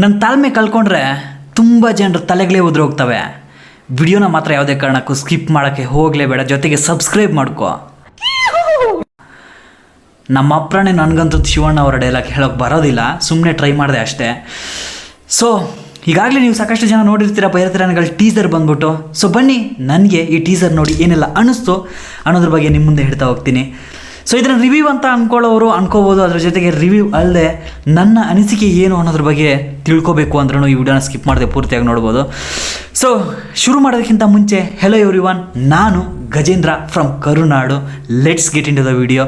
ನನ್ನ ತಾಳ್ಮೆ ಕಳ್ಕೊಂಡ್ರೆ ತುಂಬ ಜನರ ತಲೆಗಳೇ ಉದುರು ಹೋಗ್ತವೆ. ವಿಡಿಯೋನ ಮಾತ್ರ ಯಾವುದೇ ಕಾರಣಕ್ಕೂ ಸ್ಕಿಪ್ ಮಾಡೋಕ್ಕೆ ಹೋಗಲೇಬೇಡ. ಜೊತೆಗೆ ಸಬ್ಸ್ಕ್ರೈಬ್ ಮಾಡ್ಕೋ. ನಮ್ಮ ಅಪ್ರಾಣೆ ನನಗಂತೂ ಶಿವಣ್ಣ ಅವರ ಡೈಲಾಗ್ ಹೇಳೋಕೆ ಬರೋದಿಲ್ಲ. ಸುಮ್ಮನೆ ಟ್ರೈ ಮಾಡಿದೆ ಅಷ್ಟೇ. ಸೊ ಈಗಾಗಲೇ ನೀವು ಸಾಕಷ್ಟು ಜನ ನೋಡಿರ್ತೀರ ಬೈರತಿರನ್ಗಳ ಟೀಸರ್ ಬಂದ್ಬಿಟ್ಟು. ಸೊ ಬನ್ನಿ, ನನಗೆ ಈ ಟೀಸರ್ ನೋಡಿ ಏನೆಲ್ಲ ಅನ್ನಿಸ್ತು ಅನ್ನೋದ್ರ ಬಗ್ಗೆ ನಿಮ್ಮ ಮುಂದೆ ಹೇಳ್ತಾ ಹೋಗ್ತೀನಿ. ಸೊ ಇದನ್ನು ರಿವ್ಯೂ ಅಂತ ಅನ್ಕೊಳ್ಳೋರು ಅನ್ಕೋಬೋದು. ಅದ್ರ ಜೊತೆಗೆ ರಿವ್ಯೂ ಅಲ್ಲದೆ ನನ್ನ ಅನಿಸಿಕೆ ಏನು ಅನ್ನೋದ್ರ ಬಗ್ಗೆ ತಿಳ್ಕೊಬೇಕು ಅಂದ್ರೂ ಈ ವಿಡಿಯೋನ ಸ್ಕಿಪ್ ಮಾಡದೆ ಪೂರ್ತಿಯಾಗಿ ನೋಡ್ಬೋದು. ಸೊ ಶುರು ಮಾಡೋದಕ್ಕಿಂತ ಮುಂಚೆ ಹೆಲೋ ಎವ್ರಿ ಒನ್ ನಾನು Gajendra from Karunadu. Let's get into the video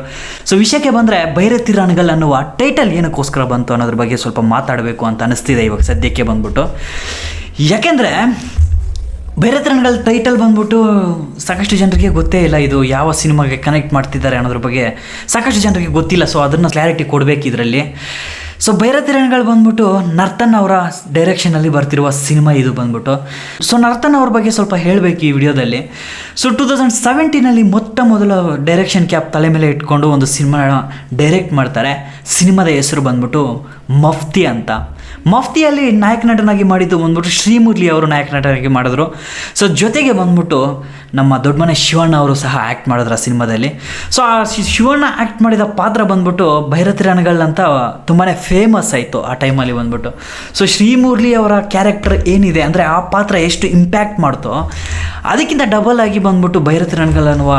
so ವಿಷಯಕ್ಕೆ ಬಂದರೆ ಬೈರತಿ ರಾಣಗಲ್ ಅನ್ನುವ ಟೈಟಲ್ ಏನಕ್ಕೋಸ್ಕರ ಬಂತು ಅನ್ನೋದ್ರ ಬಗ್ಗೆ ಸ್ವಲ್ಪ ಮಾತಾಡಬೇಕು ಅಂತ ಅನಿಸ್ತಿದೆ ಇವಾಗ ಸದ್ಯಕ್ಕೆ ಬಂದ್ಬಿಟ್ಟು. ಯಾಕೆಂದರೆ ಬೈರತಿರನ್ಗಳ ಟೈಟಲ್ ಬಂದ್ಬಿಟ್ಟು ಸಾಕಷ್ಟು ಜನರಿಗೆ ಗೊತ್ತೇ ಇಲ್ಲ ಇದು ಯಾವ ಸಿನಿಮಾಗೆ ಕನೆಕ್ಟ್ ಮಾಡ್ತಿದ್ದಾರೆ ಅನ್ನೋದ್ರ ಬಗ್ಗೆ. ಸಾಕಷ್ಟು ಜನರಿಗೆ ಗೊತ್ತಿಲ್ಲ ಸೊ ಅದನ್ನು ಕ್ಲಾರಿಟಿ ಕೊಡಬೇಕು ಇದರಲ್ಲಿ. ಸೊ ಬೈರತಿರನ್ಗಳು ಬಂದ್ಬಿಟ್ಟು ನರ್ತನ್ ಅವರ ಡೈರೆಕ್ಷನಲ್ಲಿ ಬರ್ತಿರುವ ಸಿನಿಮಾ ಇದು ಬಂದ್ಬಿಟ್ಟು. ಸೊ ನರ್ತನ್ ಅವ್ರ ಬಗ್ಗೆ ಸ್ವಲ್ಪ ಹೇಳಬೇಕು ಈ ವಿಡಿಯೋದಲ್ಲಿ. ಸೊ ಟೂ ತೌಸಂಡ್ ಸೆವೆಂಟೀನಲ್ಲಿ ಮೊಟ್ಟ ಮೊದಲ ಡೈರೆಕ್ಷನ್ ಕ್ಯಾಪ್ ತಲೆ ಮೇಲೆ ಇಟ್ಕೊಂಡು ಒಂದು ಸಿನಿಮಾ ಡೈರೆಕ್ಟ್ ಮಾಡ್ತಾರೆ. ಸಿನಿಮಾದ ಹೆಸರು ಬಂದ್ಬಿಟ್ಟು ಮಫ್ತಿ ಅಂತ. ಮಫ್ತಿಯಲ್ಲಿ ನಾಯಕ ನಟನಾಗಿ ಮಾಡಿದ್ದು ಬಂದ್ಬಿಟ್ಟು ಶ್ರೀಮುರ್ಲಿ ಅವರು ನಾಯಕ ನಟನಾಗಿ ಮಾಡಿದ್ರು. ಸೊ ಜೊತೆಗೆ ಬಂದ್ಬಿಟ್ಟು ನಮ್ಮ ದೊಡ್ಡಮನೆ ಶಿವಣ್ಣ ಅವರು ಸಹ ಆ್ಯಕ್ಟ್ ಮಾಡಿದ್ರು ಆ ಸಿನಿಮಾದಲ್ಲಿ. ಸೊ ಆ ಶಿವಣ್ಣ ಆ್ಯಕ್ಟ್ ಮಾಡಿದ ಪಾತ್ರ ಬಂದ್ಬಿಟ್ಟು ಭೈರತಿ ರಣಗಳಂತ ತುಂಬಾ ಫೇಮಸ್ ಆಯಿತು ಆ ಟೈಮಲ್ಲಿ ಬಂದ್ಬಿಟ್ಟು. ಸೊ ಶ್ರೀಮುರ್ಲಿ ಅವರ ಕ್ಯಾರೆಕ್ಟರ್ ಏನಿದೆ ಅಂದರೆ ಆ ಪಾತ್ರ ಎಷ್ಟು ಇಂಪ್ಯಾಕ್ಟ್ ಮಾಡ್ತೋ ಅದಕ್ಕಿಂತ ಡಬಲ್ ಆಗಿ ಬಂದ್ಬಿಟ್ಟು ಭೈರತಿ ಅನ್ನುವ,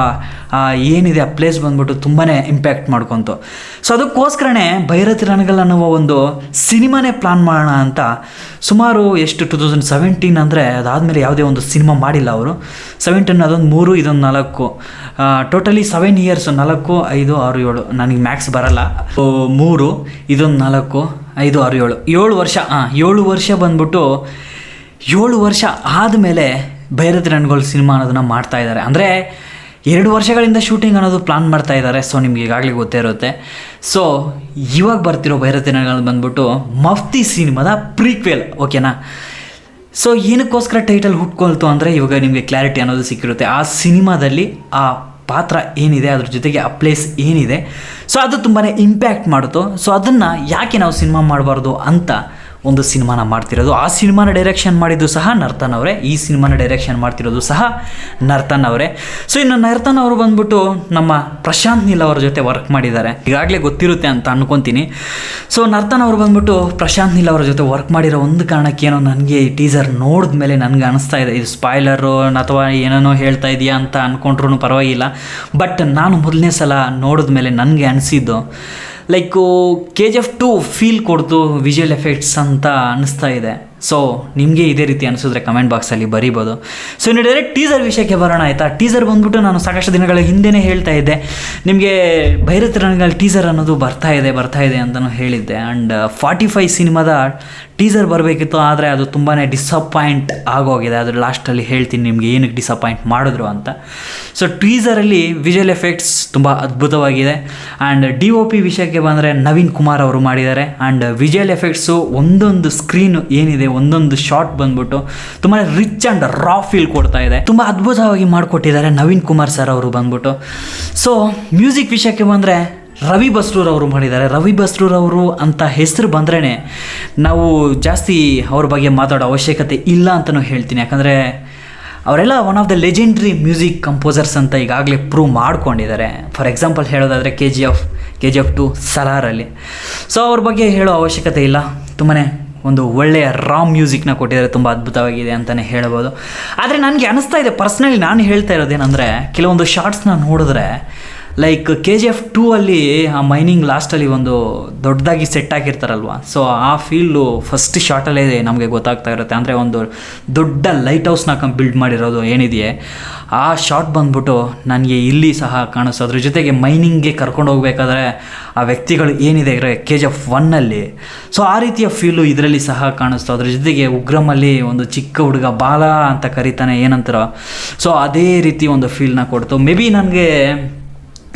ಆ, ಏನಿದೆ ಆ ಪ್ಲೇಸ್ ಬಂದ್ಬಿಟ್ಟು ತುಂಬಾ ಇಂಪ್ಯಾಕ್ಟ್ ಮಾಡ್ಕೊತು. ಸೊ ಅದಕ್ಕೋಸ್ಕರನೇ ಭೈರತಿ ರಣಗಲ್ ಅನ್ನುವ ಒಂದು ಸಿನಿಮಾನೇ ಪ್ಲಾನ್ ಮಾಡೋಣ ಅಂತ ಸುಮಾರು ಎಷ್ಟು ಟು ತೌಸಂಡ್ ಸೆವೆಂಟೀನ್ ಅಂದರೆ ಅದಾದಮೇಲೆ ಯಾವುದೇ ಒಂದು ಸಿನಿಮಾ ಮಾಡಿಲ್ಲ ಅವರು. ಸೆವೆಂಟೀನ್ ಅದೊಂದು ಮೂರು, ಇದೊಂದು ನಾಲ್ಕು. ಟೋಟಲಿ ಸೆವೆನ್ ಇಯರ್ಸ್, ನಾಲ್ಕು, ಐದು, ಆರು, ಏಳು. ನನಗೆ ಮ್ಯಾಕ್ಸ್ ಬರಲ್ಲ. ಮೂರು, ಇದೊಂದು ನಾಲ್ಕು, ಐದು, ಆರು, ಏಳು. ಏಳು ವರ್ಷ ಹಾಂ ಏಳು ವರ್ಷ ಬಂದ್ಬಿಟ್ಟು ಏಳು ವರ್ಷ ಆದಮೇಲೆ ಭೈರತಿ ರಣಗೋಲ್ ಸಿನಿಮಾ ಅನ್ನೋದನ್ನ ಮಾಡ್ತಾ ಇದ್ದಾರೆ. ಅಂದರೆ ಎರಡು ವರ್ಷಗಳಿಂದ ಶೂಟಿಂಗ್ ಅನ್ನೋದು ಪ್ಲಾನ್ ಮಾಡ್ತಾ ಇದ್ದಾರೆ ಸೊ ನಿಮ್ಗೆ ಈಗಾಗಲೇ ಗೊತ್ತೇ ಇರುತ್ತೆ. ಸೊ ಇವಾಗ ಬರ್ತಿರೋ ಭೈರತಿ ರಣಗಳು ಬಂದ್ಬಿಟ್ಟು ಮಫ್ತಿ ಸಿನಿಮಾದ ಪ್ರೀಕ್ವೆಲ್ ಓಕೆನಾ ಸೊ ಏನಕ್ಕೋಸ್ಕರ ಟೈಟಲ್ ಹುಟ್ಕೊಳ್ತು ಅಂದರೆ ಇವಾಗ ನಿಮಗೆ ಕ್ಲಾರಿಟಿ ಅನ್ನೋದು ಸಿಕ್ಕಿರುತ್ತೆ. ಆ ಸಿನಿಮಾದಲ್ಲಿ ಆ ಪಾತ್ರ ಏನಿದೆ, ಅದ್ರ ಜೊತೆಗೆ ಆ ಪ್ಲೇಸ್ ಏನಿದೆ ಸೊ ಅದು ತುಂಬಾ ಇಂಪ್ಯಾಕ್ಟ್ ಮಾಡುತ್ತೋ. ಸೊ ಅದನ್ನು ಯಾಕೆ ನಾವು ಸಿನಿಮಾ ಮಾಡಬಾರ್ದು ಅಂತ ಒಂದು ಸಿನಿಮಾನ ಮಾಡ್ತಿರೋದು. ಆ ಸಿನಿಮಾನ ಡೈರೆಕ್ಷನ್ ಮಾಡಿದ್ದು ಸಹ ನರ್ತನ್ ಅವರೇ. ಈ ಸಿನಿಮಾನ ಡೈರೆಕ್ಷನ್ ಮಾಡ್ತಿರೋದು ಸಹ ನರ್ತನ್ ಅವರೇ. ಸೊ ಇನ್ನು ನರ್ತನ್ ಅವರು ಬಂದ್ಬಿಟ್ಟು ನಮ್ಮ ಪ್ರಶಾಂತ್ ನೀಲ್ ಅವರ ಜೊತೆ ವರ್ಕ್ ಮಾಡಿದ್ದಾರೆ. ಈಗಾಗಲೇ ಗೊತ್ತಿರುತ್ತೆ ಅಂತ ಅನ್ಕೊತೀನಿ. ಸೊ ನರ್ತನ್ ಅವರು ಬಂದ್ಬಿಟ್ಟು ಪ್ರಶಾಂತ್ ನೀಲ್ ಅವರ ಜೊತೆ ವರ್ಕ್ ಮಾಡಿರೋ ಒಂದು ಕಾರಣಕ್ಕೇನೋ ನನಗೆ ಈ ಟೀಸರ್ ನೋಡಿದ ಮೇಲೆ ನನಗೆ ಅನಿಸ್ತಾ ಇದೆ. ಇದು ಸ್ಪಾಯ್ಲರು ಅಥವಾ ಏನೇನೋ ಹೇಳ್ತಾ ಇದೆಯಾ ಅಂತ ಅಂದ್ಕೊಂಡ್ರೂ ಪರವಾಗಿಲ್ಲ. ಬಟ್ ನಾನು ಮೊದಲನೇ ಸಲ ನೋಡಿದ ಮೇಲೆ ನನಗೆ ಅನಿಸಿದ್ದು like K G F two feel ಕೊಡ್ತು ವಿಜುವಲ್ ಎಫೆಕ್ಟ್ಸ್ ಅಂತ ಅನ್ನಿಸ್ತಾ ಇದೆ. ಸೊ ನಿಮಗೆ ಇದೇ ರೀತಿ ಅನಿಸಿದ್ರೆ ಕಮೆಂಟ್ ಬಾಕ್ಸಲ್ಲಿ ಬರೀಬೋದು. ಸೊ ಇನ್ನು ಡೈರೆಕ್ಟ್ ಟೀಸರ್ ವಿಷಯಕ್ಕೆ ಬರೋಣ ಆಯಿತಾ? ಟೀಸರ್ ಬಂದ್ಬಿಟ್ಟು ನಾನು ಸಾಕಷ್ಟು ದಿನಗಳ ಹಿಂದೆನೇ ಹೇಳ್ತಾ ಇದ್ದೆ. ನಿಮಗೆ ಭೈರತ್ ರಣಗಳ ಟೀಸರ್ ಅನ್ನೋದು ಬರ್ತಾ ಇದೆ ಬರ್ತಾ ಇದೆ ಅಂತಲೂ ಹೇಳಿದ್ದೆ. ಆ್ಯಂಡ್ ಫಾರ್ಟಿ ಫೈವ್ ಸಿನಿಮಾದ ಟೀಸರ್ ಬರಬೇಕಿತ್ತು, ಆದರೆ ಅದು ತುಂಬಾ ಡಿಸಪಾಯಿಂಟ್ ಆಗೋಗಿದೆ. ಅದ್ರ ಲಾಸ್ಟಲ್ಲಿ ಹೇಳ್ತೀನಿ ನಿಮಗೆ ಏನಕ್ಕೆ ಡಿಸಪಾಯಿಂಟ್ ಮಾಡಿದ್ರು ಅಂತ. ಸೊ ಟೀಸರಲ್ಲಿ ವಿಜುವಲ್ ಎಫೆಕ್ಟ್ಸ್ ತುಂಬ ಅದ್ಭುತವಾಗಿದೆ. ಆ್ಯಂಡ್ ಡಿ ಒ ಪಿ ವಿಷಯಕ್ಕೆ ಬಂದರೆ ನವೀನ್ ಕುಮಾರ್ ಅವರು ಮಾಡಿದ್ದಾರೆ. ಆ್ಯಂಡ್ ವಿಜುವಲ್ ಎಫೆಕ್ಟ್ಸು ಒಂದೊಂದು ಸ್ಕ್ರೀನ್ ಏನಿದೆ, ಒಂದೊಂದು ಶಾಟ್ ಬಂದ್ಬಿಟ್ಟು ತುಂಬ ರಿಚ್ ಆ್ಯಂಡ್ ರಾ ಫೀಲ್ ಕೊಡ್ತಾ ಇದೆ. ತುಂಬ ಅದ್ಭುತವಾಗಿ ಮಾಡಿಕೊಟ್ಟಿದ್ದಾರೆ ನವೀನ್ ಕುಮಾರ್ ಸರ್ ಅವರು ಬಂದ್ಬಿಟ್ಟು. ಸೊ ಮ್ಯೂಸಿಕ್ ವಿಷಯಕ್ಕೆ ಬಂದರೆ ರವಿ ಬಸ್ರೂರ್ ಅವರು ಮಾಡಿದ್ದಾರೆ. ರವಿ ಬಸ್ರೂರ್ ಅವರು ಅಂತ ಹೆಸರು ಬಂದ್ರೇ ನಾವು ಜಾಸ್ತಿ ಅವ್ರ ಬಗ್ಗೆ ಮಾತಾಡೋ ಅವಶ್ಯಕತೆ ಇಲ್ಲ ಅಂತಲೂ ಹೇಳ್ತೀನಿ. ಯಾಕಂದರೆ ಅವರೆಲ್ಲ one of the legendary music composers ಅಂತ ಈಗಾಗಲೇ ಪ್ರೂವ್ ಮಾಡ್ಕೊಂಡಿದ್ದಾರೆ. ಫಾರ್ ಎಕ್ಸಾಂಪಲ್ ಹೇಳೋದಾದರೆ K G F K G F two ಸಲಾರಲ್ಲಿ so ಅವ್ರ ಬಗ್ಗೆ ಹೇಳೋ ಅವಶ್ಯಕತೆ ಇಲ್ಲ. ತುಂಬಾ ಒಂದು ಒಳ್ಳೆಯ ರಾ ಮ್ಯೂಸಿಕ್ನ ಕೊಟ್ಟಿದ್ದಾರೆ. ತುಂಬ ಅದ್ಭುತವಾಗಿದೆ ಅಂತಲೇ ಹೇಳ್ಬೋದು. ಆದರೆ ನನಗೆ ಅನಿಸ್ತಾ ಇದೆ ಪರ್ಸ್ನಲಿ ನಾನು ಹೇಳ್ತಾ ಇರೋದೇನೆಂದರೆ, ಕೆಲವೊಂದು ಶಾರ್ಟ್ಸ್ನ ನೋಡಿದ್ರೆ like K G F two ಅಲ್ಲಿ, ಆ ಮೈನಿಂಗ್ ಲಾಸ್ಟಲ್ಲಿ ಒಂದು ದೊಡ್ಡದಾಗಿ ಸೆಟ್ ಆಗಿರ್ತಾರಲ್ವ ಸೊ ಆ ಫೀಲ್ಡು ಫಸ್ಟ್ ಶಾರ್ಟಲ್ಲೇ ನಮಗೆ ಗೊತ್ತಾಗ್ತಾ ಇರುತ್ತೆ. ಅಂದರೆ ಒಂದು ದೊಡ್ಡ ಲೈಟ್ ಹೌಸ್ನ ಕಂಪ್ ಬಿಲ್ಡ್ ಮಾಡಿರೋದು ಏನಿದೆಯೇ? ಆ ಶಾರ್ಟ್ ಬಂದ್ಬಿಟ್ಟು ನನಗೆ ಇಲ್ಲಿ ಸಹ ಕಾಣಿಸ್ತು ಅದ್ರ ಜೊತೆಗೆ ಮೈನಿಂಗ್ಗೆ ಕರ್ಕೊಂಡು ಹೋಗ್ಬೇಕಾದ್ರೆ ಆ ವ್ಯಕ್ತಿಗಳು ಏನಿದೆ ಕೆ ಜಿ ಎಫ್ ಒನ್ನಲ್ಲಿ ಸೊ ಆ ರೀತಿಯ ಫೀಲು ಇದರಲ್ಲಿ ಸಹ ಕಾಣಿಸ್ತು. ಅದ್ರ ಜೊತೆಗೆ ಉಗ್ರಮಲ್ಲಿ ಒಂದು ಚಿಕ್ಕ ಹುಡುಗ ಬಾಲ ಅಂತ ಕರೀತಾನೆ ಏನಂತಾರೋ. ಸೊ ಅದೇ ರೀತಿ ಒಂದು ಫೀಲ್ನ ಕೊಡ್ತು. ಮೇ ಬಿ ನನಗೆ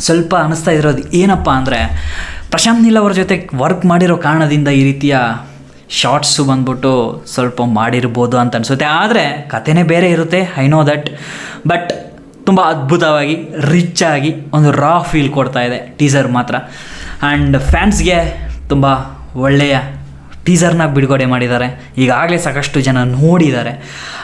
ಸ್ವಲ್ಪ ಅನಿಸ್ತಾ ಇರೋದು ಏನಪ್ಪ ಅಂದರೆ, ಪ್ರಶಾಂತ್ ನೀಲ್ ಅವರ ಜೊತೆ ವರ್ಕ್ ಮಾಡಿರೋ ಕಾರಣದಿಂದ ಈ ರೀತಿಯ ಶಾರ್ಟ್ಸು ಬಂದ್ಬಿಟ್ಟು ಸ್ವಲ್ಪ ಮಾಡಿರ್ಬೋದು ಅಂತ ಅನಿಸುತ್ತೆ. ಆದರೆ ಕಥೆನೇ ಬೇರೆ ಇರುತ್ತೆ ಐ ನೋ ದಟ್ ಬಟ್ ತುಂಬ ಅದ್ಭುತವಾಗಿ ರಿಚ್ ಆಗಿ ಒಂದು ರಾ ಫೀಲ್ ಕೊಡ್ತಾ ಇದೆ ಟೀಸರ್ ಮಾತ್ರ. ಆ್ಯಂಡ್ ಫ್ಯಾನ್ಸ್ಗೆ ತುಂಬ ಒಳ್ಳೆಯ ಟೀಸರ್ನ ಬಿಡುಗಡೆ ಮಾಡಿದ್ದಾರೆ. ಈಗಾಗಲೇ ಸಾಕಷ್ಟು ಜನ ನೋಡಿದ್ದಾರೆ.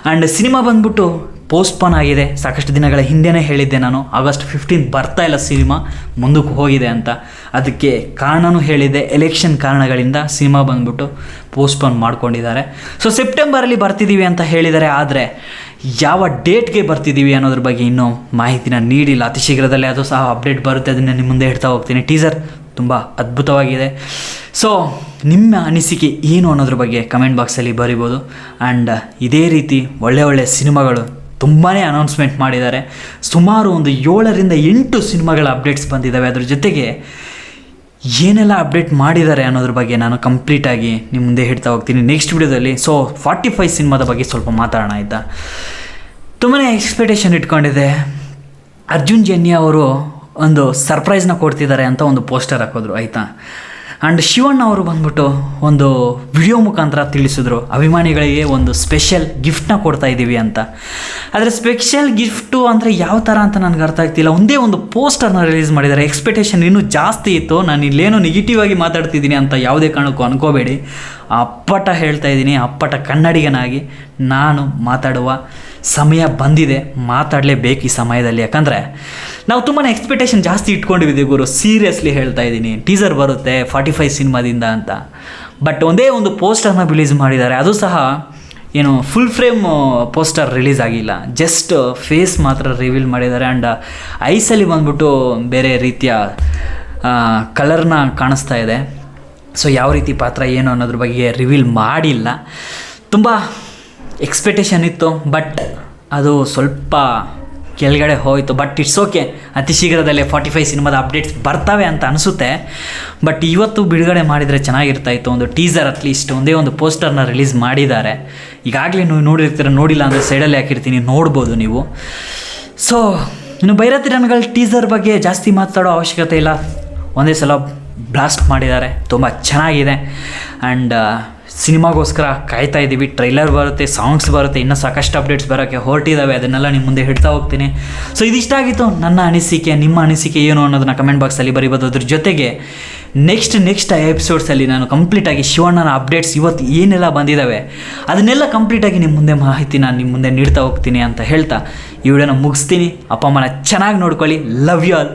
ಆ್ಯಂಡ್ ಸಿನಿಮಾ ಬಂದ್ಬಿಟ್ಟು ಪೋಸ್ಟ್ಪೋನ್ ಆಗಿದೆ. ಸಾಕಷ್ಟು ದಿನಗಳ ಹಿಂದೆನೇ ಹೇಳಿದ್ದೆ ನಾನು. ಆಗಸ್ಟ್ ಫಿಫ್ಟೀನ್ ಬರ್ತಾ ಇಲ್ಲ ಸಿನಿಮಾ. ಮುಂದಕ್ಕೆ ಹೋಗಿದೆ ಅಂತ. ಅದಕ್ಕೆ ಕಾರಣನೂ ಹೇಳಿದ್ದೆ ಎಲೆಕ್ಷನ್ ಕಾರಣಗಳಿಂದ ಸಿನಿಮಾ ಬಂದ್ಬಿಟ್ಟು ಪೋಸ್ಟ್ಪೋನ್ ಮಾಡ್ಕೊಂಡಿದ್ದಾರೆ. ಸೊ ಸೆಪ್ಟೆಂಬರಲ್ಲಿ ಬರ್ತಿದ್ದೀವಿ ಅಂತ ಹೇಳಿದ್ದಾರೆ ಆದರೆ ಯಾವ ಡೇಟ್ಗೆ ಬರ್ತಿದ್ದೀವಿ ಅನ್ನೋದ್ರ ಬಗ್ಗೆ ಇನ್ನೂ ಮಾಹಿತಿನ ನೀಡಿಲ್ಲ. ಅತಿ ಶೀಘ್ರದಲ್ಲೇ ಅದು ಸಹ ಅಪ್ಡೇಟ್ ಬರುತ್ತೆ. ಅದನ್ನು ನಿಮ್ಮ ಮುಂದೆ ಇಡ್ತಾ ಹೋಗ್ತೀನಿ. ಟೀಸರ್ ತುಂಬ ಅದ್ಭುತವಾಗಿದೆ. ಸೊ ನಿಮ್ಮ ಅನಿಸಿಕೆ ಏನು ಅನ್ನೋದ್ರ ಬಗ್ಗೆ ಕಮೆಂಟ್ ಬಾಕ್ಸಲ್ಲಿ ಬರಿಬೋದು. ಆ್ಯಂಡ್ ಇದೇ ರೀತಿ ಒಳ್ಳೆ ಒಳ್ಳೆ ಸಿನಿಮಾಗಳು ತುಂಬಾ ಅನೌನ್ಸ್ಮೆಂಟ್ ಮಾಡಿದ್ದಾರೆ. ಸುಮಾರು ಒಂದು ಏಳರಿಂದ ಎಂಟು ಸಿನಿಮಾಗಳ ಅಪ್ಡೇಟ್ಸ್ ಬಂದಿದ್ದಾವೆ ಅದ್ರ ಜೊತೆಗೆ ಏನೆಲ್ಲ ಅಪ್ಡೇಟ್ ಮಾಡಿದ್ದಾರೆ ಅನ್ನೋದ್ರ ಬಗ್ಗೆ ನಾನು ಕಂಪ್ಲೀಟಾಗಿ ನಿಮ್ಮ ಮುಂದೆ ಹೇಳ್ತಾ ಹೋಗ್ತೀನಿ ನೆಕ್ಸ್ಟ್ ವಿಡಿಯೋದಲ್ಲಿ. ಸೊ ಫಾರ್ಟಿ ಫೈವ್ ಸಿನಿಮಾದ ಬಗ್ಗೆ ಸ್ವಲ್ಪ ಮಾತಾಡೋಣ ಆಯಿತಾ? ತುಂಬಾ ಎಕ್ಸ್ಪೆಕ್ಟೇಷನ್ ಇಟ್ಕೊಂಡಿದೆ. ಅರ್ಜುನ್ ಜನ್ಯ ಅವರು ಒಂದು ಸರ್ಪ್ರೈಸ್ನ ಕೊಡ್ತಿದ್ದಾರೆ ಅಂತ ಒಂದು ಪೋಸ್ಟರ್ ಹಾಕೋದ್ರು, ಆಯಿತಾ? ಆ್ಯಂಡ್ ಶಿವಣ್ಣ ಅವರು ಬಂದ್ಬಿಟ್ಟು ಒಂದು ವಿಡಿಯೋ ಮುಖಾಂತರ ತಿಳಿಸಿದ್ರು. ಅಭಿಮಾನಿಗಳಿಗೆ ಒಂದು ಸ್ಪೆಷಲ್ ಗಿಫ್ಟ್ನ ಕೊಡ್ತಾ ಇದ್ದೀವಿ ಅಂತ. ಆದರೆ ಸ್ಪೆಷಲ್ ಗಿಫ್ಟು ಅಂದರೆ ಯಾವ ಥರ ಅಂತ ನನಗೆ ಅರ್ಥ ಆಗ್ತಿಲ್ಲ. ಒಂದೇ ಒಂದು ಪೋಸ್ಟರ್ನ ರಿಲೀಸ್ ಮಾಡಿದ್ದಾರೆ. ಎಕ್ಸ್ಪೆಕ್ಟೇಷನ್ ಇನ್ನೂ ಜಾಸ್ತಿ ಇತ್ತು. ನಾನು ಇಲ್ಲೇನೋ ನೆಗೆಟಿವ್ ಆಗಿ ಮಾತಾಡ್ತಿದ್ದೀನಿ ಅಂತ ಯಾವುದೇ ಕಾರಣಕ್ಕೂ ಅನ್ಕೋಬೇಡಿ. ಅಪ್ಪಟ ಹೇಳ್ತಾ ಇದ್ದೀನಿ. ಅಪ್ಪಟ ಕನ್ನಡಿಗನಾಗಿ ನಾನು ಮಾತಾಡುವ ಸಮಯ ಬಂದಿದೆ. ಮಾತಾಡಲೇಬೇಕು ಈ ಸಮಯದಲ್ಲಿ. ಯಾಕಂದರೆ ನಾವು ತುಂಬಾ ಎಕ್ಸ್ಪೆಕ್ಟೇಷನ್ ಜಾಸ್ತಿ ಇಟ್ಕೊಂಡಿದ್ದೀವಿ ಗುರು. ಸೀರಿಯಸ್ಲಿ ಹೇಳ್ತಾ ಇದ್ದೀನಿ. ಟೀಸರ್ ಬರುತ್ತೆ. ಫಾರ್ಟಿ ಫೈವ್ ಸಿನಿಮಾದಿಂದ ಅಂತ. ಬಟ್ ಒಂದೇ ಒಂದು ಪೋಸ್ಟರ್ನ ರಿಲೀಸ್ ಮಾಡಿದ್ದಾರೆ. ಅದು ಸಹ ಏನು ಫುಲ್ ಫ್ರೇಮ್ ಪೋಸ್ಟರ್ ರಿಲೀಸ್ ಆಗಿಲ್ಲ. ಜಸ್ಟ್ ಫೇಸ್ ಮಾತ್ರ ರಿವೀಲ್ ಮಾಡಿದ್ದಾರೆ. ಆ್ಯಂಡ್ ಐಸಲ್ಲಿ ಬಂದ್ಬಿಟ್ಟು ಬೇರೆ ರೀತಿಯ ಕಲರ್ನ ಕಾಣಿಸ್ತಾ ಇದೆ. ಸೊ ಯಾವ ರೀತಿ ಪಾತ್ರ, ಏನು ಅನ್ನೋದ್ರ ಬಗ್ಗೆ ರಿವೀಲ್ ಮಾಡಿಲ್ಲ. ತುಂಬ ಎಕ್ಸ್ಪೆಕ್ಟೇಷನ್ ಇತ್ತು. ಬಟ್ ಅದು ಸ್ವಲ್ಪ ಕೆಳಗಡೆ ಹೋಯಿತು. ಬಟ್ ಇಟ್ಸ್ ಓಕೆ ಅತಿ ಶೀಘ್ರದಲ್ಲೇ ಫಾರ್ಟಿ ಫೈವ್ ಸಿನಿಮಾದ ಅಪ್ಡೇಟ್ಸ್ ಬರ್ತವೆ ಅಂತ ಅನಿಸುತ್ತೆ. ಬಟ್ ಇವತ್ತು ಬಿಡುಗಡೆ ಮಾಡಿದರೆ ಚೆನ್ನಾಗಿರ್ತಾಯಿತ್ತು. ಒಂದು ಟೀಸರ್ ಅಟ್ಲೀಸ್ಟ್ ಒಂದೇ ಒಂದು ಪೋಸ್ಟರ್ನ ರಿಲೀಸ್ ಮಾಡಿದ್ದಾರೆ. ಈಗಾಗಲೇ ನೀವು ನೋಡಿರ್ತೀರ, ನೋಡಿಲ್ಲ ಅಂದರೆ ಸೈಡಲ್ಲಿ ಹಾಕಿರ್ತೀನಿ, ನೋಡ್ಬೋದು ನೀವು. ಸೊ ಇನ್ನು ಬೈರತಿ ರನ್ಗಳ ಟೀಸರ್ ಬಗ್ಗೆ ಜಾಸ್ತಿ ಮಾತಾಡೋ ಅವಶ್ಯಕತೆ ಇಲ್ಲ. ಒಂದೇ ಸಲ ಬ್ಲಾಸ್ಟ್ ಮಾಡಿದ್ದಾರೆ. ತುಂಬ ಚೆನ್ನಾಗಿದೆ. ಆ್ಯಂಡ್ ಸಿನಿಮಾಗೋಸ್ಕರ ಕಾಯ್ತಾ ಇದ್ದೀವಿ ಟ್ರೈಲರ್ ಬರುತ್ತೆ ಸಾಂಗ್ಸ್ ಬರುತ್ತೆ, ಇನ್ನೂ ಸಾಕಷ್ಟು ಅಪ್ಡೇಟ್ಸ್ ಬರೋಕ್ಕೆ ಹೊರಟಿದ್ದಾವೆ ಅದನ್ನೆಲ್ಲ ನಿಮ್ಮ ಮುಂದೆ ಹಿಡ್ತಾ ಹೋಗ್ತೀನಿ. ಸೊ ಇದಿಷ್ಟ ಆಗಿತ್ತು ನನ್ನ ಅನಿಸಿಕೆ, ನಿಮ್ಮ ಅನಿಸಿಕೆ ಏನು ಅನ್ನೋದನ್ನ ಕಮೆಂಟ್ ಬಾಕ್ಸಲ್ಲಿ ಬರಿಬೋದು. ಅದ್ರ ಜೊತೆಗೆ ನೆಕ್ಸ್ಟ್ ನೆಕ್ಸ್ಟ್ ಎಪಿಸೋಡ್ಸಲ್ಲಿ ನಾನು ಕಂಪ್ಲೀಟಾಗಿ ಶಿವಣ್ಣನ ಅಪ್ಡೇಟ್ಸ್ ಇವತ್ತು ಏನೆಲ್ಲ ಬಂದಿದ್ದಾವೆ ಅದನ್ನೆಲ್ಲ ಕಂಪ್ಲೀಟಾಗಿ ನಿಮ್ಮ ಮುಂದೆ ಮಾಹಿತಿ ನಾನು ನಿಮ್ಮ ಮುಂದೆ ನೀಡ್ತಾ ಹೋಗ್ತೀನಿ ಅಂತ ಹೇಳ್ತಾ ಈ ವಿಡಿಯೋನ ಮುಗಿಸ್ತೀನಿ. ಅಪ್ಪ ಅಮ್ಮನ ಚೆನ್ನಾಗಿ ನೋಡ್ಕೊಳ್ಳಿ. Love you all